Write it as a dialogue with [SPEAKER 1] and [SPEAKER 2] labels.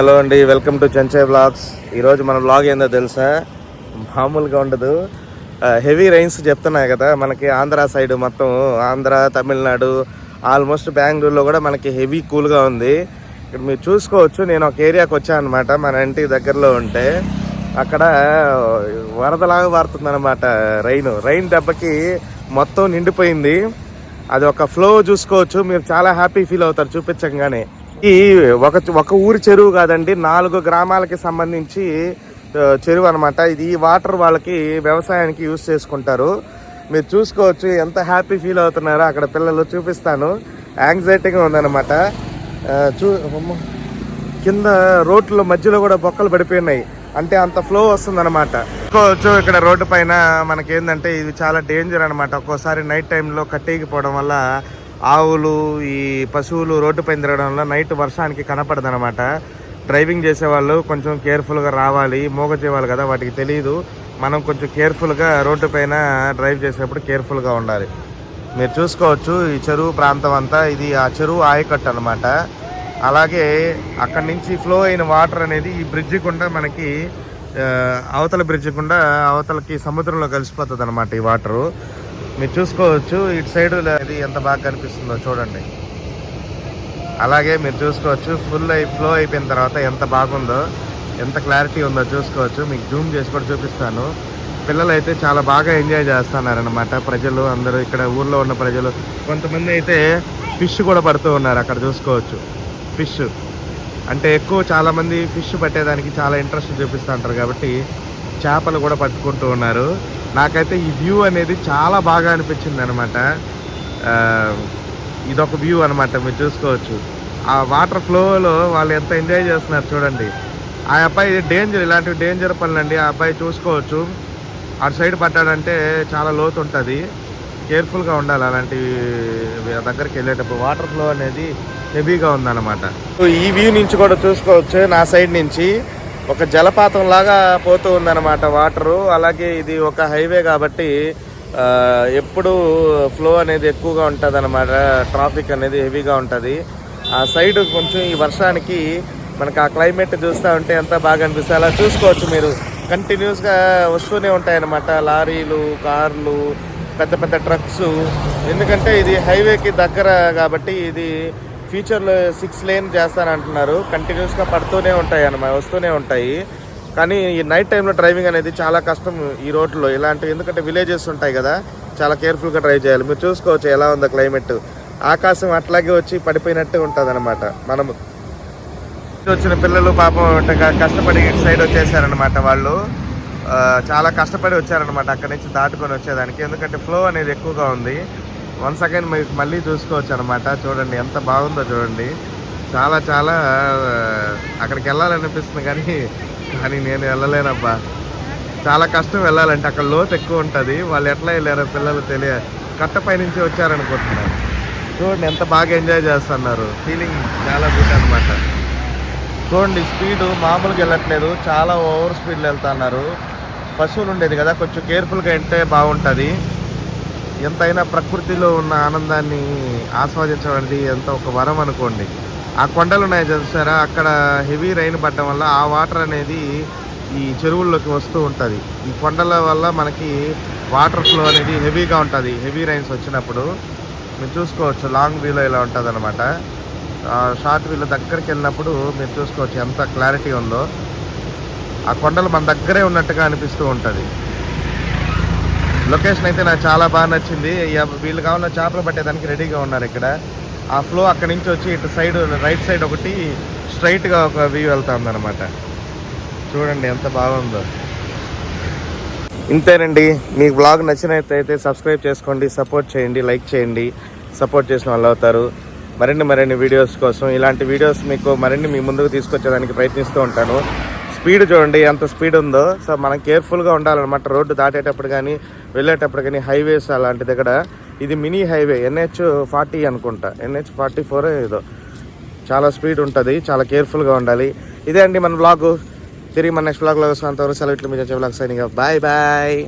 [SPEAKER 1] Hello అండి welcome to చెంచే blogs ఈరోజు మన బ్లాగ్ ఏందో తెలుసా? మామూలుగా ఉండదు. హెవీ రైన్స్ చెప్తున్నాయి కదా మనకి ఆంధ్ర సైడ్ మొత్తం ఆంధ్ర తమిళనాడు ఆల్మోస్ట్ బెంగళూరులో కూడా మనకి హెవీ కూల్గా ఉంది. ఇక్కడ మీరు చూసుకోవచ్చు నేను ఒక ఏరియాకి వచ్చాను అనమాట మన ఇంటి దగ్గరలో ఉంటే. అక్కడ వరదలాగా పారుతుంది అనమాట రైన్. రైన్ దెబ్బకి మొత్తం నిండిపోయింది. అది ఒక ఫ్లో చూసుకోవచ్చు మీరు చాలా హ్యాపీ ఫీల్ అవుతారు చూపించగానే. ఈ ఒక ఒక ఊరి చెరువు కాదండి నాలుగు గ్రామాలకి సంబంధించి చెరువు అనమాట ఇది ఈ వాటర్ వాళ్ళకి వ్యవసాయానికి యూస్ చేసుకుంటారు. మీరు చూసుకోవచ్చు ఎంత హ్యాపీ ఫీల్ అవుతున్నారో అక్కడ పిల్లలు చూపిస్తాను. యాంగ్జైటీగా ఉందన్నమాట. చూ కింద రోడ్ల మధ్యలో కూడా బొక్కలు పడిపోయినాయి. అంటే అంత ఫ్లో వస్తుందన్నమాట. చూసుకోవచ్చు ఇక్కడ రోడ్డు పైన మనకి ఏంటంటే ఇది చాలా డేంజర్ అనమాట ఒక్కోసారి నైట్ టైంలో కట్టేయకపోవడం వల్ల ఆవులు ఈ పశువులు రోడ్డు పైన తిరగడం వల్ల నైట్ వర్షానికి కనపడదనమాట డ్రైవింగ్ చేసేవాళ్ళు కొంచెం కేర్ఫుల్గా రావాలి మోగజీవాలు కదా వాటికి తెలియదు మనం కొంచెం కేర్ఫుల్గా రోడ్డు పైన డ్రైవ్ చేసేటప్పుడు కేర్ఫుల్గా ఉండాలి. మీరు చూసుకోవచ్చు ఈ చెరువు ప్రాంతం అంతా ఇది ఆ చెరువు ఆయకట్టు అనమాట అలాగే అక్కడి నుంచి ఫ్లో అయిన వాటర్ అనేది ఈ బ్రిడ్జి గుండా మనకి అవతల బ్రిడ్జి గుండా అవతలకి సముద్రంలో కలిసిపోతుంది అనమాట ఈ వాటరు. మీరు చూసుకోవచ్చు ఇటు సైడ్ ఇది ఎంత బాగా కనిపిస్తుందో చూడండి. అలాగే మీరు చూసుకోవచ్చు ఫుల్ అయి ఫ్లో అయిపోయిన తర్వాత ఎంత బాగుందో ఎంత క్లారిటీ ఉందో చూసుకోవచ్చు. మీకు జూమ్ చేసి కూడా చూపిస్తాను. పిల్లలు అయితే చాలా బాగా ఎంజాయ్ చేస్తున్నారనమాట ప్రజలు అందరూ ఇక్కడ ఊర్లో ఉన్న ప్రజలు కొంతమంది అయితే ఫిష్ కూడా పడుతూ ఉన్నారు అక్కడ చూసుకోవచ్చు. ఫిష్ అంటే ఎక్కువ చాలా మంది ఫిష్ పట్టేదానికి చాలా ఇంట్రెస్ట్ చూపిస్తూ ఉంటారు కాబట్టి చేపలు కూడా పట్టుకుంటూ ఉన్నారు. నాకైతే ఈ వ్యూ అనేది చాలా బాగా అనిపించింది అనమాట ఇదొక వ్యూ అనమాట మీరు చూసుకోవచ్చు. ఆ వాటర్ ఫ్లోలో వాళ్ళు ఎంత ఎంజాయ్ చేస్తున్నారు చూడండి. ఆ అబ్బాయి డేంజర్ ఇలాంటివి డేంజర్ పనులండి. ఆ అబ్బాయి చూసుకోవచ్చు. అటు సైడ్ పడ్డాడంటే చాలా లోతు ఉంటుంది కేర్ఫుల్గా ఉండాలి అలాంటి దగ్గరికి వెళ్ళేటప్పుడు. వాటర్ ఫ్లో అనేది హెవీగా ఉందన్నమాట. ఈ వ్యూ నుంచి కూడా చూసుకోవచ్చు నా సైడ్ నుంచి. ఒక జలపాతం లాగా పోతూ ఉందన్నమాట వాటరు. అలాగే ఇది ఒక హైవే కాబట్టి ఎప్పుడు ఫ్లో అనేది ఎక్కువగా ఉంటుంది అనమాట ట్రాఫిక్ అనేది హెవీగా ఉంటుంది. ఆ సైడ్ కొంచెం ఈ వర్షానికి మనకు ఆ క్లైమేట్ చూస్తూ ఉంటే ఎంత బాగా అనిపిస్తుంది. అలా చూసుకోవచ్చు మీరు. కంటిన్యూస్గా వస్తూనే ఉంటాయన్నమాట. లారీలు కార్లు పెద్ద పెద్ద ట్రక్స్. ఎందుకంటే ఇది హైవేకి దగ్గర కాబట్టి ఇది ఫ్యూచర్లో సిక్స్ లేన్ చేస్తానంటున్నారు. కంటిన్యూస్గా పడుతూనే ఉంటాయి అన్నమాట వస్తూనే ఉంటాయి. కానీ ఈ నైట్ టైంలో డ్రైవింగ్ అనేది చాలా కష్టం ఈ రోడ్లో ఇలాంటివి ఎందుకంటే విలేజెస్ ఉంటాయి కదా చాలా కేర్ఫుల్గా డ్రైవ్ చేయాలి. మీరు చూసుకోవచ్చు ఎలా ఉందో క్లైమేట్ ఆకాశం అట్లాగే వచ్చి పడిపోయినట్టు ఉంటుంది అనమాట మనము వచ్చిన పిల్లలు పాపం కష్టపడి ఇటు సైడ్ వచ్చేసారనమాట వాళ్ళు. చాలా కష్టపడి వచ్చారనమాట అక్కడి నుంచి దాటుకొని వచ్చేదానికి. ఎందుకంటే ఫ్లో అనేది ఎక్కువగా ఉంది. వన్ సెకండ్ మీరు మళ్ళీ చూసుకోవచ్చు అనమాట చూడండి ఎంత బాగుందో చూడండి. చాలా చాలా అక్కడికి వెళ్ళాలనిపిస్తుంది కానీ కానీ నేను వెళ్ళలేనబ్బా. చాలా కష్టం వెళ్ళాలంటే అక్కడ లోతు ఎక్కువ ఉంటుంది. వాళ్ళు ఎట్లా వెళ్ళారో పిల్లలు తెలియ కట్టపై నుంచి వచ్చారనుకుంటున్నారు. చూడండి ఎంత బాగా ఎంజాయ్ చేస్తున్నారు. ఫీలింగ్ చాలా గుడ్ అనమాట చూడండి స్పీడ్ మామూలుగా వెళ్ళట్లేదు. చాలా ఓవర్ స్పీడ్లో వెళ్తున్నారు. పశువులు ఉండేది కదా కొంచెం కేర్ఫుల్గా ఉంటే బాగుంటుంది. ఎంతైనా ప్రకృతిలో ఉన్న ఆనందాన్ని ఆస్వాదించడం అనేది ఎంత ఒక వరం అనుకోండి. ఆ కొండలు ఉన్నాయి చూసారా? అక్కడ హెవీ రైన్ పడడం వల్ల ఆ వాటర్ అనేది ఈ చెరువుల్లోకి వస్తూ ఉంటుంది. ఈ కొండల వల్ల మనకి వాటర్ ఫ్లో అనేది హెవీగా ఉంటుంది. హెవీ రైన్స్ వచ్చినప్పుడు మీరు చూసుకోవచ్చు. లాంగ్ వ్యూలో ఇలా ఉంటుంది అనమాట షార్ట్ వీల్ దగ్గరికి వెళ్ళినప్పుడు మీరు చూసుకోవచ్చు ఎంత క్లారిటీ ఉందో. ఆ కొండలు మన దగ్గరే ఉన్నట్టుగా అనిపిస్తూ ఉంటుంది. లొకేషన్ అయితే నాకు చాలా బాగా నచ్చింది. ఇక వీళ్ళు కావాలన్న చేపలు పట్టేదానికి రెడీగా ఉన్నారు ఇక్కడ. ఆ ఫ్లో అక్కడి నుంచి వచ్చి ఇటు సైడ్ రైట్ సైడ్ ఒకటి స్ట్రైట్గా ఒక వ్యూ వెళ్తా ఉందన్నమాట చూడండి ఎంత బాగుందో. ఇంతేనండి. మీకు బ్లాగ్ నచ్చినట్లయితే సబ్స్క్రైబ్ చేసుకోండి సపోర్ట్ చేయండి లైక్ చేయండి సపోర్ట్ చేసిన వాళ్ళు అవుతారు. మరిన్ని మరిన్ని వీడియోస్ కోసం. ఇలాంటి వీడియోస్ మీకు మరిన్ని మీ ముందుకు తీసుకొచ్చేదానికి ప్రయత్నిస్తూ ఉంటాను. స్పీడ్ చూడండి ఎంత స్పీడ్ ఉందో. సో మనం కేర్ఫుల్గా ఉండాలన్నమాట. రోడ్డు దాటేటప్పుడు కానీ వెళ్ళేటప్పుడు కానీ హైవేస్ అలాంటి దగ్గర ఇది మినీ హైవే ఎన్హెచ్ ఫార్టీ అనుకుంటా. ఎన్హెచ్ ఫార్టీ ఫోర్ ఏదో. చాలా స్పీడ్ ఉంటుంది చాలా కేర్ఫుల్గా ఉండాలి. ఇదే అండి మన బ్లాగు తిరిగి మన నెక్స్ట్ బ్లాగ్లో వస్తున్నంతవరకు సెలవు ఇట్లు మీ బ్లాగ్ సైనింగ్ బాయ్ బాయ్.